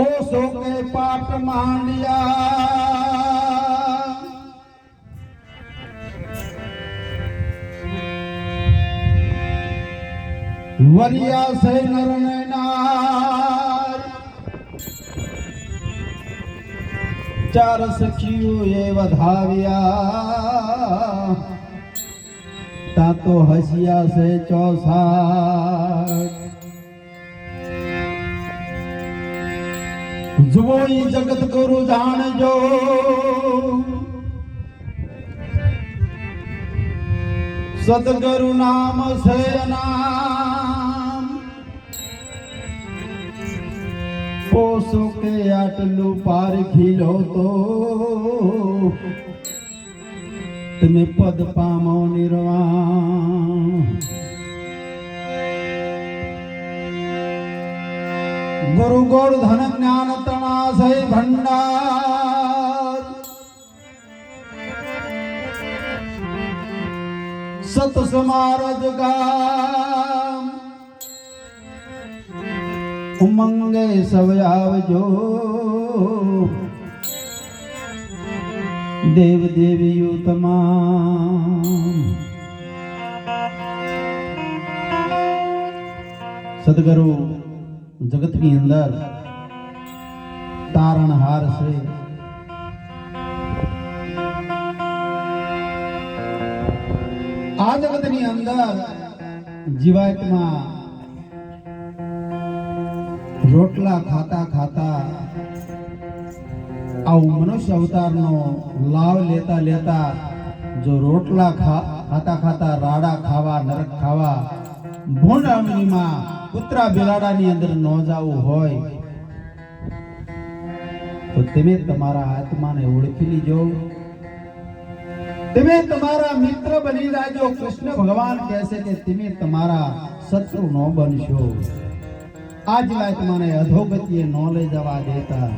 ઓસો કે પાટ માંડ્યા વરિયા સે નર ને નાર. ચાર સખીઓ એ વધાવ્યા. તા તો હસિયા જુઓ જગત ગુરુ જાણજો. સદગુરુ નામ નામ. પોસો કે આટલું પાર ખીલો તો. તમે પદ પામો નિર્વાણ. गुरु गोर्धन धन ज्ञान तनाशय भंडार सत समारज गाम उमंगे सब आवजो देव देवी तमाम सदगुरु। જગતની અંદર તારણહાર છે. આ જગતની અંદર જીવાતમાં રોટલા ખાતા ખાતા આવું મનુષ્ય અવતારનો લાભ લેતા લેતા જો રોટલા ખાતા ખાતા રાડા ખાવા, નરક ખાવા ભૂંડામણીમાં કૂતરા બિલાડાની અંદર ન જાવું હોય, તો તમે તમારા આત્માને ઓળખી લીજો. તમે તમારા મિત્ર બની જાજો. કૃષ્ણ ભગવાન કહે છે કે તમે તમારા શત્રુ ન બનશો. આ જ આત્માને અધોગતિએ ન લઈ જવા દેતા.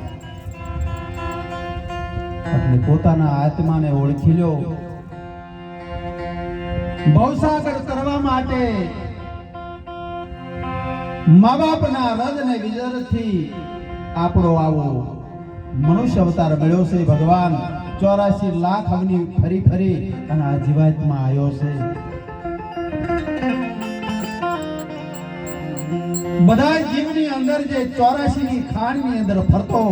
એટલે પોતાના આત્માને ઓળખી લો. ભવસાગર કરવા માટે મા બાપના રદ ને વિજરથી આપણો આવો મનુષ્ય અવતાર મળ્યો છે ભગવાન. ચોરાશી લાખ અગ્નિ ફરી ફરી અને આ જીવાતમાં આવ્યો છે. બધા જીવની અંદર જે ચોરાશી ની ખાણની અંદર ફરતો,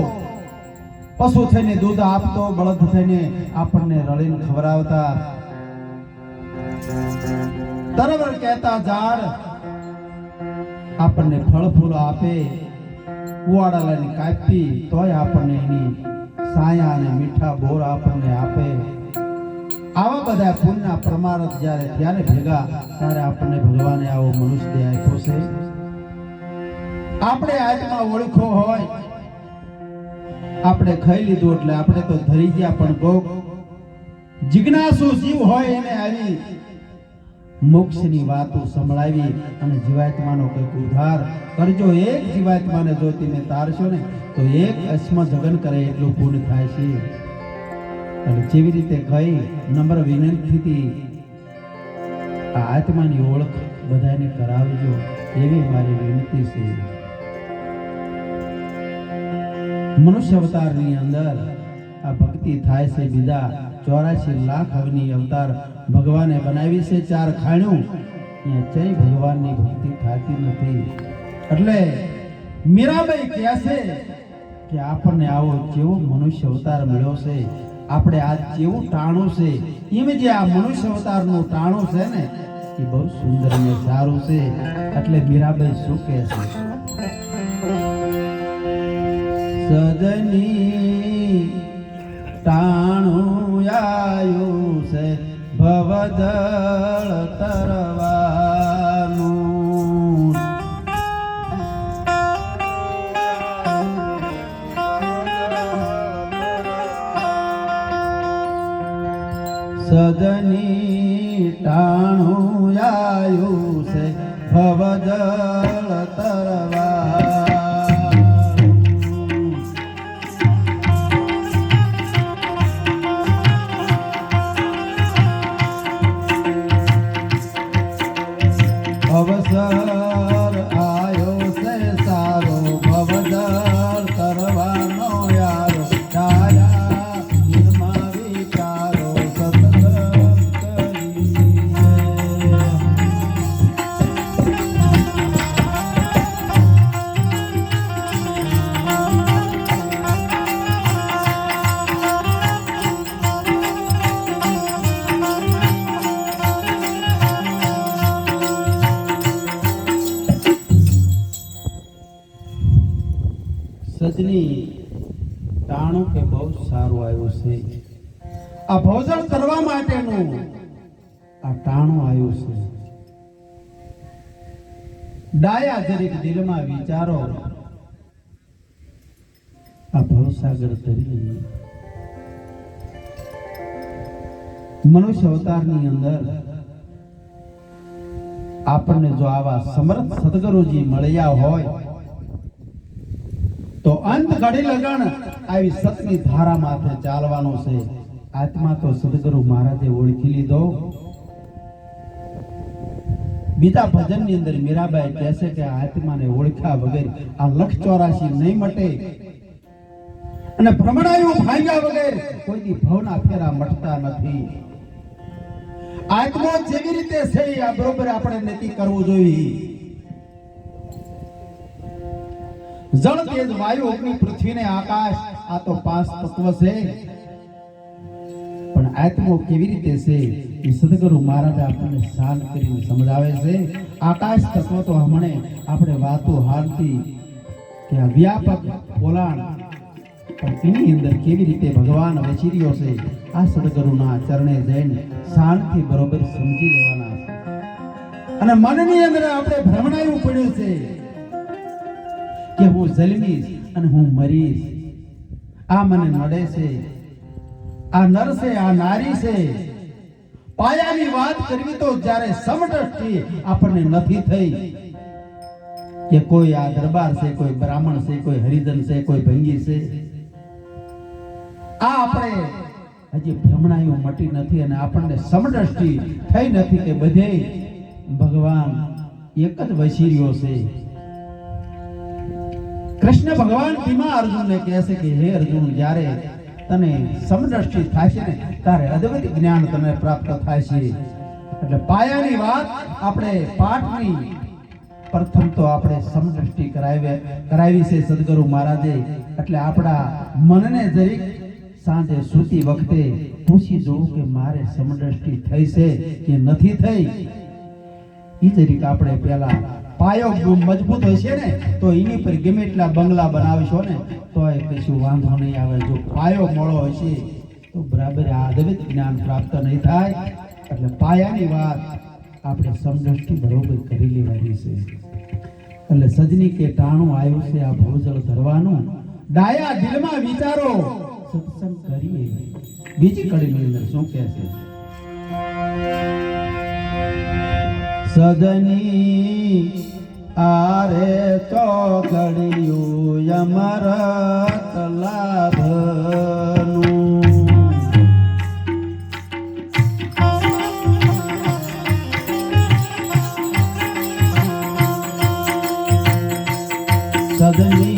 પશુ થઈને દૂધ આપતો, બળદ થઈને આપણને રળીને ખવડાવતા. તરવર કહેતા ઝાડ આપણને ફળ ફૂલ આપે કુવાડાલાની કાપી, તોય આપણને એની સાયા અને મીઠા બોર આપણને આપે. આવા બધા પુણ્યના પ્રમાણત જ્યારે ત્યારે ભેગા, ત્યારે આપણને ભગવાને આવો મનુષ્ય આપ્યો છે. આપણે આજમાં ઓળખો હોય, આપણે ખાઈ લીધું એટલે આપણે તો ધરી ગયા પણ કોક જિજ્ઞાસુ જીવ હોય એને આવી મોક્ષની વાતો સંભળાવી અને જીવાત્માનો કંઈક ઉદ્ધાર કરજો. એક જીવાત્માને જો તમે તારશો ને, તો એક અશ્મ જગન કરે એટલું પૂર્ણ થાય છે. અને જેવી રીતે કહી નમ્ર વિનંતીથી આ આત્માની ઓળખ બધાને કરાવજો, એવી મારી વિનંતી છે. મનુષ્ય અવતારની અંદર આ ભક્તિ થાય છે બીજા ચોરાશી લાખ અગ્નિ અવતાર ભગવાને બનાવી છે, ચાર ખાણું. ત્યાં જય ભગવાનની ભક્તિ થતી નથી. એટલે મીરાબાઈ કહે છે કે આપણને આવો કેવો મનુષ્ય અવતાર મળ્યો છે, આપણે આ કેવું ટાણું છે. એમ જે આ મનુષ્ય અવતારનું ટાણું છે ને, એ બહુ સુંદર અને સારું છે. એટલે મીરાબાઈ શું કહે છે? સજની ટાણું આયું છે ભવદળ તરવાનું. સદની ટાણું આયું છે ભવદળ તરવાનું આ ભોજન કરવા માટેનું. આ ટાણું આવ્યું છે. ડાયા જરીક દિલમાં વિચારો. આ ભવસાગર તરી. મનુષ્ય અવતારની અંદર આપણને જો આવા સમર્થ સદગુરુજી મળ્યા હોય, તો અંત ઘડી લગણ આવી સતની ધારા માથે ચાલવાનો છે. આત્મા તો સદગુરુ મહારાજે ઓળખી લીધો. બીજા ભજનની અંદર મીરાબાઈ કહે છે કે આત્માને ઓળખ્યા વગર આ લખ ચોરાશી નહીં મટે. અને ભ્રમણાયું ભાંગ્યા વગર કોઈ દી ભવના ફેરા મટતા નથી. આત્મો જેવી રીતે છે, આ બરોબર આપણે નક્કી કરવું જોઈએ. જળ તેજ વાયુ અગ્નિ પૃથ્વી ને આકાશ, આ તો પાંચ તત્વ છે. આત્મો કેવી રીતે છે એ સદગુરુ મહારાજ આપણને શાંત કરીને સમજાવે છે. આકાશ તત્વ તો હમણે આપણે વાતો હાલતી કે આ વ્યાપક પોલાણ, પણ એની અંદર કેવી રીતે ભગવાન વચી છે, આ સદગુરુના ચરણે જઈને શાંતિ બરોબર સમજી લેવાના છે. અને મનની અંદર આપણે ભ્રમણાયું પડ્યું છે કે હું જલમીશ અને હું મરીશ. આ મને નડે છે. આ નર છે, આ નારી છે. પાયાની વાત કરવી તો જ્યારે સમટથી આપણને નથી થઈ. કે કોઈ આ દરબાર છે, કોઈ બ્રાહ્મણ છે, કોઈ હરિજન છે, કોઈ ભંગી છે. આ આપણે હજી ભ્રમણાયું મટી નથી અને આપણને સમદ્રષ્ટિ થઈ નથી કે બધે. ભગવાન એક જ વસીર્યો છે. કૃષ્ણ ભગવાન ભીમા અર્જુનને કહે છે કે, હે અર્જુન, જ્યારે તને સમદ્રષ્ટિ થાય છે ને ત્યારે અદ્વૈત જ્ઞાન તને પ્રાપ્ત થાય છે. એટલે પાયાની વાત આપણે પાઠની પ્રથમ તો આપણે સમદ્રષ્ટિ કરાવી કરાવી છે સદગુરુ મહારાજે. એટલે આપણા મનને જરીક સાંજે સૂતી વખતે પૂછી જોવું કે મારે સમદ્રષ્ટિ થઈ છે કે નથી થઈ? એ જરીક આપણે પહેલા પાયો મજબૂત હશે ને, તો એની પર ગમે એટલા બંગલા બનાવશો ને તો એ કશું વાંધો નહીં આવે. જો પાયો મોળો હશે, તો બરાબર આ અદ્વૈત જ્ઞાન પ્રાપ્ત નહીં થાય. એટલે પાયાની વાત આપણે સમદ્રષ્ટિ બરોબર કરી લેવાની છે. એટલે સજની કે ટાણું આવ્યું છે આ ભોજળ ધરવાનું. ડાયા દિલમાં વિચારો, સત્સંગ કરીએ. બીજી કડીની અંદર શું કહે છે સજની આરે ચોકડિયું અમરત લાભનું સદની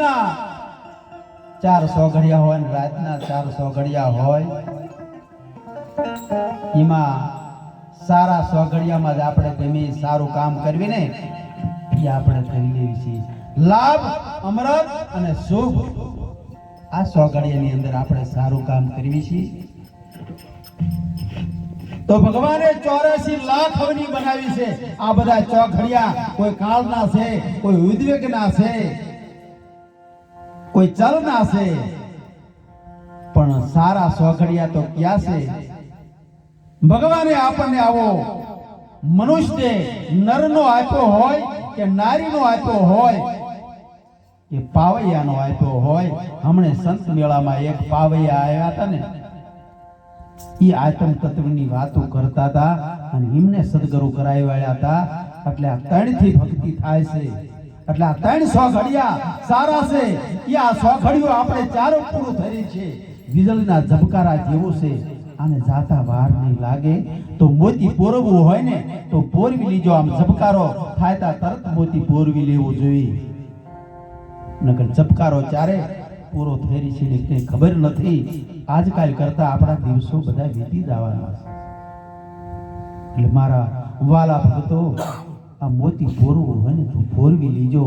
આપણે ચારસો ઘડિયા હોય રાતના ચારસો ઘડિયા હોય. એમાં સારા સો ઘડિયામાં જ આપણે ગમે સારું કામ કરવી ને? એ આપણે કરી લેવી છીએ. લાભ અમરત અને શુભ. આ સો ઘડિયાની અંદર આપણે સારું કામ કરવી છીએ. તો ભગવાને ચોરાસી લાખ અવની બનાવી છે. આ બધા ચોઘડિયા કોઈ કાળના છે, કોઈ ઉદ્વેગના છે. કોઈ ચલના છે? પણ સારા સોઘડિયા તો ક્યાં છે? ભગવાને આપણને આવો મનુષ્ય નરનો આપ્યો હોય કે નારીનો આપ્યો હોય કે પાવૈયાનો આપ્યો હોય? હમણે સંત મેળામાં એક પાવૈયા આવ્યા હતા ને એ આત્મ તત્વની વાતો કરતા હતા અને એમને સદગુરુ કરાવી વાળ્યા હતા. એટલે આ ત્રણથી ભક્તિ થાય છે. એટલે આ ત્રણ સો ઘડિયા સારા છે. એ આ સો ઘડિયો આપણે ચારો પૂરું થઈ છે. વીજળીના ઝબકારા જેવું છે. આને જાતા વાર નહીં લાગે. તો મોતી પોરવવું હોય ને, તો પોરવી લીજો. આમ ઝબકારો થાય તરત મોતી પોરવી લેવું જોઈએ. નકર ઝબકારો ચારે પૂરો થઈ છે ને કંઈ ખબર નથી. આજકાલ કરતા આપણા દિવસો બધા વીતી જવાના છે. એટલે મારા વાલા ભક્તો આ મોતી પોરવું હોય ને, તો પોરવી લીજો.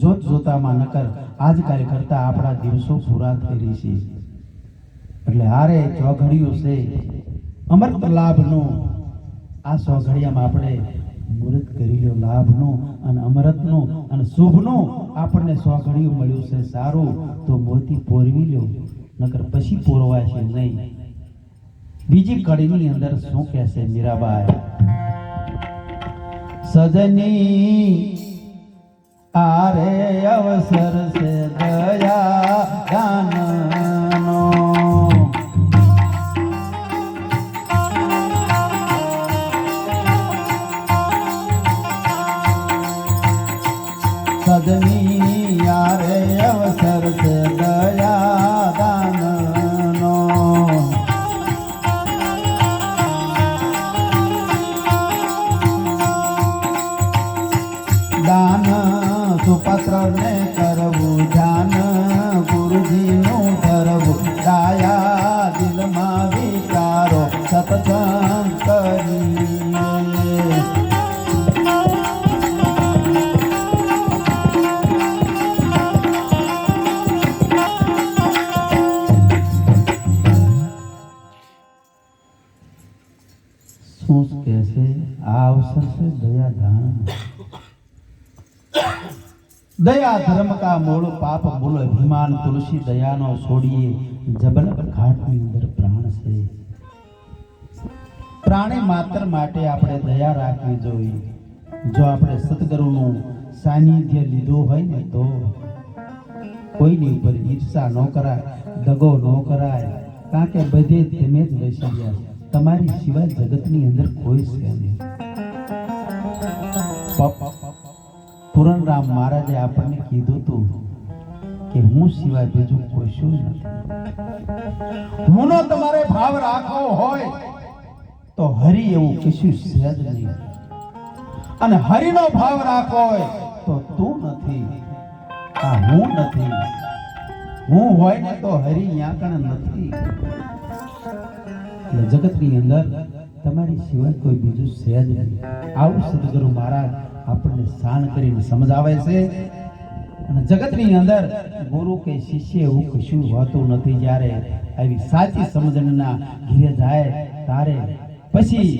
જોત જોતામાં નકર આજકાલ કરતા આપણા દિવસો પૂરા થઈ છે એટલે હારે ચોઘડિયું છે. અમૃત લાભનો, આ ચોઘડિયામાં આપણે મુહૂર્ત કરી લો લાભનો અને અમૃતનો અને શુભનું આપણને ચોઘડિયું મળ્યું છે, સારું. તો મોતી પોરવી લો નકર પછી પોરવાય છે નહીં. બીજી કડીની અંદર શું કહેશે મીરાબાઈ? સજની આરે અવસર સે દયા દાનનો દયા ધર્મ કા મૂળ પાપ મૂળ અભિમાન તુલસી દયાનો છોડીએ જબલ ઘાટની અંદર પ્રાણ છે? પ્રાણી માત્ર માટે આપણે દયા રાખવી જોઈએ. જો આપણે સદગુરુનું સાનિધ્ય લીધું હોય ને તો કોઈની ઉપર ઈર્ષા ન કરાય, દગો ન કરાય, કારણ કે બધે તમે જ વસી તમારી સિવાય જગતની અંદર કોઈ છે નહીં. પૂરણરામ મહારાજે આપણને કીધું હતું કે હું સિવાય બીજું કોઈ નથી. હુંનો તમારે ભાવ રાખવો હોય તો હરિ એવું કશું છે જ નહીં. અને હરિનો ભાવ રાખવો હોય તો તું નથી. આ હું નથી. હું હોય ને તો હરિ યા કણ નથી. જગતની અંદર તમારી સિવાય કોઈ બીજું છે જ નહીં. આવું સદગુરુ મહારાજ આપણને શાન કરીને સમજાવે છે. અને જગતની અંદર ગુરુ કે શિષ્ય એવું કશું હોતું નથી જ્યારે આવી સાચી સમજણના ઘીરે જાય તારે. પછી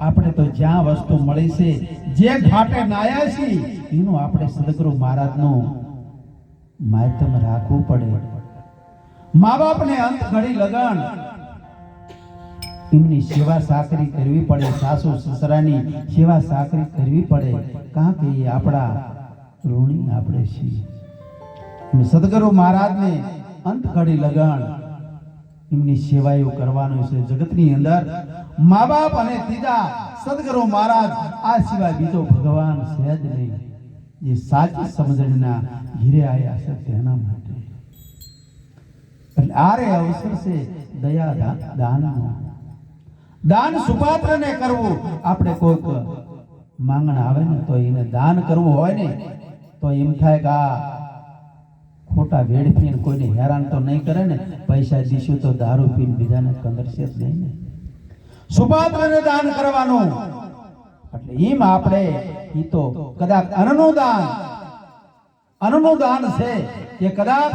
આપણે તો જ્યાં વસ્તુ મળી છે, જે ઘાટે નાયા છીએ એનું આપણે સદગુરુ મહારાજનું માધ્યમ રાખવું પડે. મા બાપને અંત ઘડી લગન એમની સેવા સાકરી કરવી પડે, સાસુ સસરાની સેવા સાકરી કરવી પડે કારણ કે એ આપણા ઋણી આપણે છીએ. સદગુરુ મહારાજને અંત ઘડી લગણ એમની સેવાઓ કરવાનું છે. જગતની અંદર મા બાપ અને ત્રીજા સદગુરુ મહારાજ આ સિવાય બીજો ભગવાન છે જ નહીં. જે સાચી સમજણના ઘીરે આવ્યા છે તેના માટે. એટલે આરે અવસર છે દયા દાનનો. દાન સુપાત્રને કરવું. આપણે કોઈક માંગણ આવે ને તો એને દાન કરવું હોય ને, તો એમ થાય કે આ ખોટા વેડફીને કોઈને હેરાન તો નહીં કરે ને, પૈસા દીશું તો દારૂ પીને બીજાને કંદરશે જ નહીં ને. સુપાત્રને દાન કરવાનું. એટલે એમ આપણે એ તો કદાચ અન્નનું દાન અન્નનું દાન છે કે કદાચ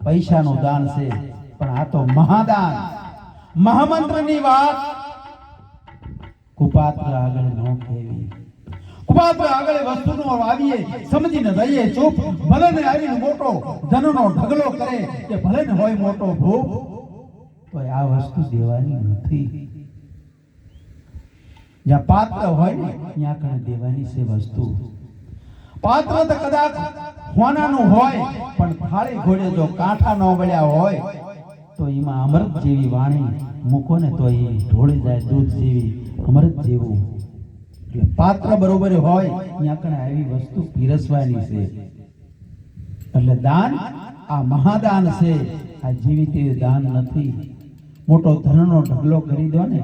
પૈસાનું દાન છે, પણ આ તો મહાદાન. મહામંત્રની વાત. કુપાત્ર આગળ ન કહેવી. કુપાત્ર આગળ વસ્તુનો આવીએ, સમજીને રહીએ ચૂપ. ભલે ને આવીને મોટો ધનનો ઢગલો કરે, કે ભલે ને હોય મોટો ભૂખ તો આ વસ્તુ દેવાની નથી. જ્યાં પાત્ર હોય ને, ત્યાં કણે દેવાની છે વસ્તુ. પાત્ર તો કદાચ હોનાનું હોય, પણ થાળી ઘોડે જો કાંઠા ન મળ્યા હોય તો એમાં અમૃત જેવી વાણી મૂકો ને તો એ ઢોળી જાય, દૂધ જેવી, અમૃત જેવું. એટલે પાત્ર બરોબર હોય ત્યાં કણે આવી વસ્તુ પીરસવાની છે. એટલે દાન આ મહાદાન છે. આ જેવી તેવી દાન નથી. મોટો ધનનો ઢગલો કરી દો ને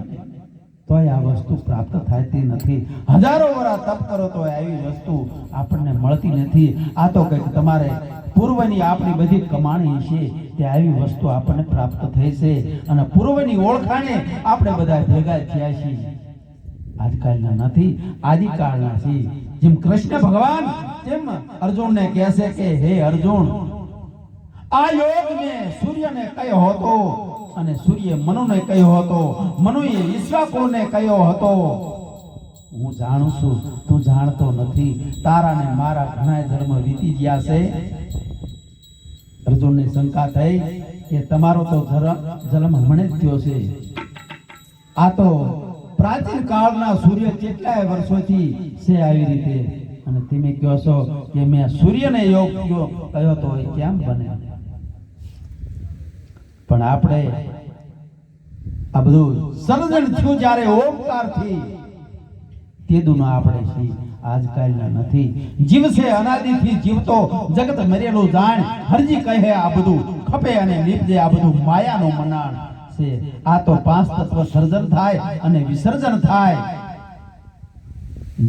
તોય આ વસ્તુ પ્રાપ્ત થતી નથી. હજારો વરા તપ કરો તો આવી વસ્તુ આપણને મળતી નથી. આ તો કંઈક તમારે પૂર્વની આપણી બધી કમાણી છે તે આવી વસ્તુ આપણને પ્રાપ્ત થઈ છે. અને પૂર્વની ઓળખાણે આપણે બધા ભેગા થયા છીએ. આજકાલના નથી, આદિકાળના છે. જેમ કૃષ્ણ ભગવાન, તેમ અર્જુનને કહે છે કે, હે અર્જુન, આ યોગ મેં સૂર્યને કયો હતો? અને સૂર્ય મનુને કહ્યો હતો, મનુએ ઈશ્વાકુને કહ્યો હતો, હું જાણું છું, તું જાણતો નથી તારા ને મારા ઘણા ધર્મ વીતી ગયા છે. અર્જુનને શંકા થઈ કે તમારો તો જન્મ હમણે જ થયો છે. આ તો પ્રાચીન કાળના સૂર્ય કેટલાય વર્ષોથી છે આવી રીતે. અને તમે કહો છો કે મેં સૂર્યને યોગ કયો કયો તો એ કેમ બને? પણ આપણે આ બધું સર્જન થયું જ્યારે ઓમકારથી. તે દુના આપણે છીએ. આજકાલના નથી. જીવશે, અનાદિથી જીવતો જગત મરેલું જાણ. હરજી કહે આ બધું, ખપે અને નીપજે આ બધું માયાનું મનાણ છે. આ તો પાંચ તત્વ સર્જન થાય અને વિસર્જન થાય.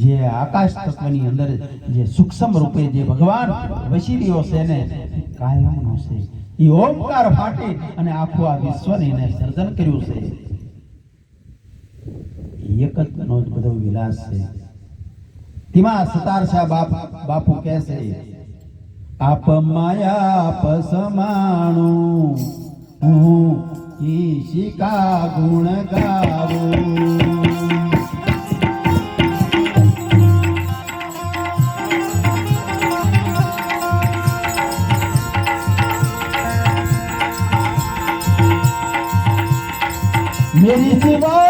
જે આકાશ તત્વની અંદર જે સૂક્ષ્મ રૂપે જે ભગવાન વસી રહ્યો છે ને કાયમનો છે. એ ઓમકાર ફાટી અને આખું આ વિશ્વને એને સર્જન કર્યું છે. એક જ નો જ બધો વિલાસ છે. તેમાં સતાર શાહ બાપ, બાપુ કહે છે, આપ માયા આપ સમાણું, હું ઈશિકા ગુણ ગાવું. मेरी सिवा